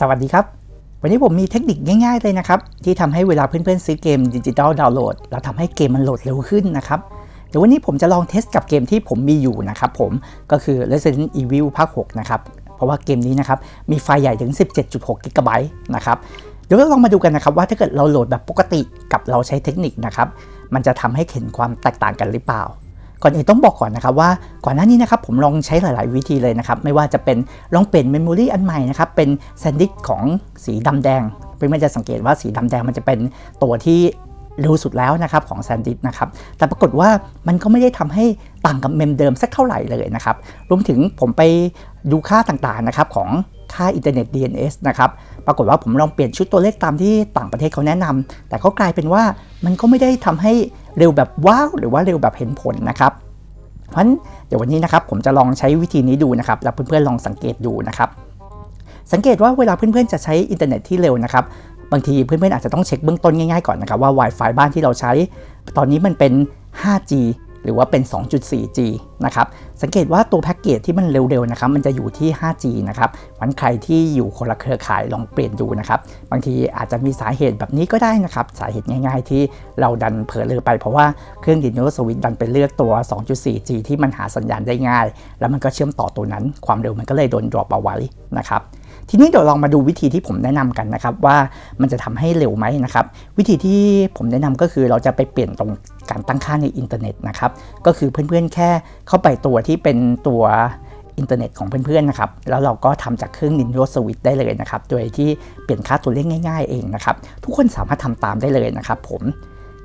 สวัสดีครับ วันนี้ผมมีเทคนิคง่ายๆเลยนะครับ ที่ทำให้เวลาเพื่อนๆซื้อเกมดิจิตอลดาวน์โหลดแล้วทำให้เกมมันโหลดเร็วขึ้นนะครับเดี๋ยววันนี้ผมจะลองเทสกับเกมที่ผมมีอยู่นะครับผมก็คือ Resident Evil ภาค 6 นะครับ เพราะว่าเกมนี้นะครับมีไฟล์ใหญ่ถึง 17.6กิกะไบต์นะครับเดี๋ยวเราลองมาดูกันนะครับว่าถ้าเกิดเราโหลดแบบปกติกับเราใช้เทคนิคนะครับมันจะทำให้เห็นความแตกต่างกันหรือเปล่า ก่อนอื่นต้องบอกก่อนนะครับว่าก่อนหน้านี้นะครับผมลองใช้หลาย ๆ วิธีเลยนะครับไม่ว่าจะเป็นลองเปลี่ยนเมมโมรีอันใหม่นะครับเป็นแซนดิสของสีดำแดงเพื่อนๆจะสังเกตว่าสีดำแดงมันจะเป็นตัวที่เร็วสุดแล้วนะครับของแซนดิสนะครับแต่ปรากฏว่ามันก็ไม่ได้ทำให้ต่างกับเมมเดิมสักเท่าไหร่เลยนะครับรวมถึงผมไปดูค่าต่างๆนะครับของ ค่าอินเทอร์เน็ต DNS นะครับ ปรากฏว่าผมลองเปลี่ยนชุดตัวเลขตามที่ต่างประเทศเขาแนะนำแต่ก็กลายเป็นว่ามันก็ไม่ได้ทำให้เร็วแบบว้าวหรือว่าเร็วแบบเห็นผลนะครับ เพราะฉะนั้นเดี๋ยววันนี้นะครับผมจะลองใช้วิธีนี้ดูนะครับ แล้วเพื่อนๆลองสังเกตดูนะครับ สังเกตว่าเวลาเพื่อนๆจะใช้อินเทอร์เน็ตที่เร็วนะครับบางทีเพื่อนๆอาจจะต้องเช็คเบื้องต้นง่ายๆก่อนนะครับว่า Wi-Fi บ้านที่เราใช้ ตอนนี้มันเป็น 5G หรือว่าเป็น 2.4G นะครับสังเกตว่าตัวแพ็กเกจที่มันเร็วๆนะครับมันจะอยู่ที่ 5G นะครับวันใครที่อยู่คนละเครือข่ายลองเปลี่ยนดูนะครับบางทีอาจจะมีสาเหตุแบบนี้ก็ได้นะครับสาเหตุง่าย ๆ ที่เราดันเผลอเลยไปเพราะว่าเครื่องดิจิทัลสวิตดันไปเลือกตัว 2.4G ที่มันหาสัญญาณได้ง่าย แล้วมันก็เชื่อมต่อตัวนั้น ความเร็วมันก็เลยโดนดรอปเอาไว้นะครับทีนี้เดี๋ยวลองมาดูวิธีที่ผมแนะนำกันนะครับว่ามันจะทำให้เร็วไหมนะครับวิธีที่ผมแนะนำก็คือเราจะไปเปลี่ยนตรง การตั้งค่าในอินเทอร์เน็ตนะครับ ก็คือเพื่อนๆแค่เข้าไปตัวที่เป็นตัวอินเทอร์เน็ตของเพื่อนๆนะครับ แล้วเราก็ทำจากเครื่อง Nintendo Switch ได้เลยนะครับ โดยที่เปลี่ยนค่าตัวเลขง่าย ๆ เองนะครับ ทุกคนสามารถทำตามได้เลยนะครับผม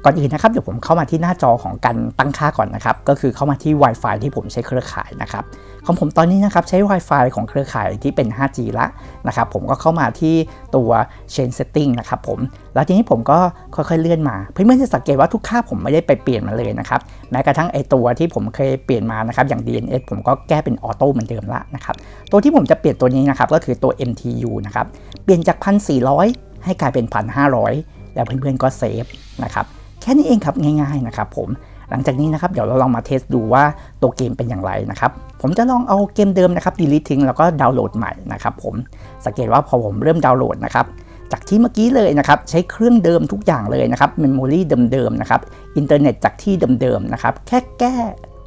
ก่อนอื่นนะครับเดี๋ยวผมเข้ามาที่หน้าจอของการตั้งค่าก่อนนะครับ ก็คือเข้ามาที่ Wi-Fi ที่ผมใช้เครือข่ายนะครับของผมตอนนี้นะครับใช้ Wi-Fi ของเครือข่ายที่เป็น 5G ละนะครับผมก็เข้ามาที่ตัว Chain Setting นะครับผมแล้วทีนี้ผมก็ค่อยๆเลื่อนมา เพื่อนๆจะสังเกตว่าทุกค่าผมไม่ได้ไปเปลี่ยนมาเลยนะครับแม้กระทั่งไอตัวที่ผมเคยเปลี่ยนมานะครับอย่าง DNS ผมก็แก้เป็นออโต้เหมือนเดิมละนะครับตัวที่ผมจะเปลี่ยนตัวนี้นะครับก็คือตัว MTU นะครับเปลี่ยนจาก 1,400 ให้กลายเป็น 1,500 แล้วเพื่อนๆก็เซฟนะครับ แค่นี้เองครับง่ายๆนะครับผมหลังจากนี้นะครับเดี๋ยวเราลองมาเทสดูว่าตัวเกมเป็นอย่างไรนะครับผมจะลองเอาเกมเดิมนะครับ delete ทิ้งแล้วก็ดาวน์โหลดใหม่นะครับผมสังเกตว่าพอผมเริ่มดาวน์โหลดนะครับจากที่เมื่อกี้เลยนะครับใช้เครื่องเดิมทุกอย่างเลยนะครับเมมโมรีเดิมๆนะครับอินเทอร์เน็ตจากที่เดิมๆนะครับแค่แก้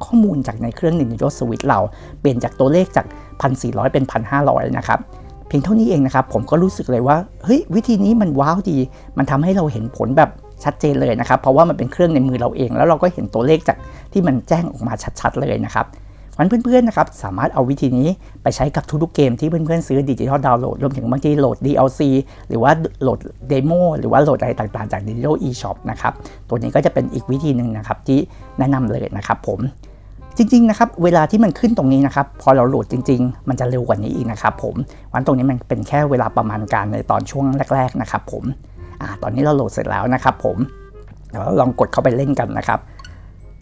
ข้อมูลจากในเครื่อง Nintendo Switch เราเปลี่ยนจากตัวเลขจาก 1,400 เป็น 1,500 นะครับเพียงเท่านี้เองนะครับผมก็รู้สึกเลยว่าเฮ้ยวิธีนี้มันว้าวดี มันทำให้เราเห็นผลแบบ ชัดเจนเลยนะครับ เพราะว่ามันเป็นเครื่องในมือเราเอง แล้วเราก็เห็นตัวเลขจากที่มันแจ้งออกมาชัดๆเลยนะครับเพราะเพื่อนๆนะครับสามารถเอาวิธีนี้ไปใช้กับทุกๆเกมที่เพื่อนๆซื้อดิจิทัลดาวน์โหลดรวมถึงบางทีโหลด DLC หรือว่าโหลดเดโมหรือว่าโหลดอะไรต่างๆจาก Digital eShop นะครับตัวนี้ก็จะเป็นอีกวิธีหนึ่งนะครับที่แนะนำเลยนะครับผมจริงๆนะครับเวลาที่มันขึ้นตรงนี้นะครับพอเราโหลดจริง ๆ มันจะเร็วกว่านี้อีกนะครับผมวันตรงนี้มันเป็นแค่เวลาประมาณการในตอนช่วงแรก ๆ นะครับผม อตอนนี้เราโหลดเสร็จแล้วนะครับผมเดี๋ยวลองกดเข้าไปเล่นกันนะครับ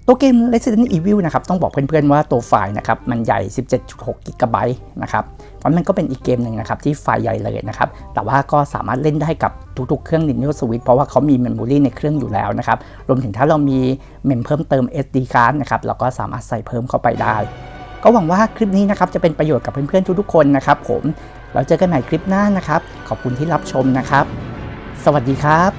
ตัวเกม Resident Evil นะครับต้องบอกเพื่อนๆว่าตัวไฟล์นะครับมันใหญ่ 17.6 กิกะไบต์นะครับเพราะมันก็เป็นอีกเกมหนึ่งนะครับที่ไฟล์ใหญ่เลยนะครับ แต่ว่าก็สามารถเล่นได้กับทุกๆเครื่อง Nintendo Switch เพราะว่าเขามีเมมโมรีในเครื่องอยู่แล้วนะครับ รวมถึงถ้าเรามีเมมเพิ่มเติม SD card นะครับเราก็สามารถใส่เพิ่มเข้าไปได้ ก็หวังว่าคลิปนี้นะครับจะเป็นประโยชน์กับเพื่อนๆทุกๆคนนะครับผมเราเจอกันใหม่คลิปหน้านะครับ ขอบคุณที่รับชมนะครับ สวัสดีครับ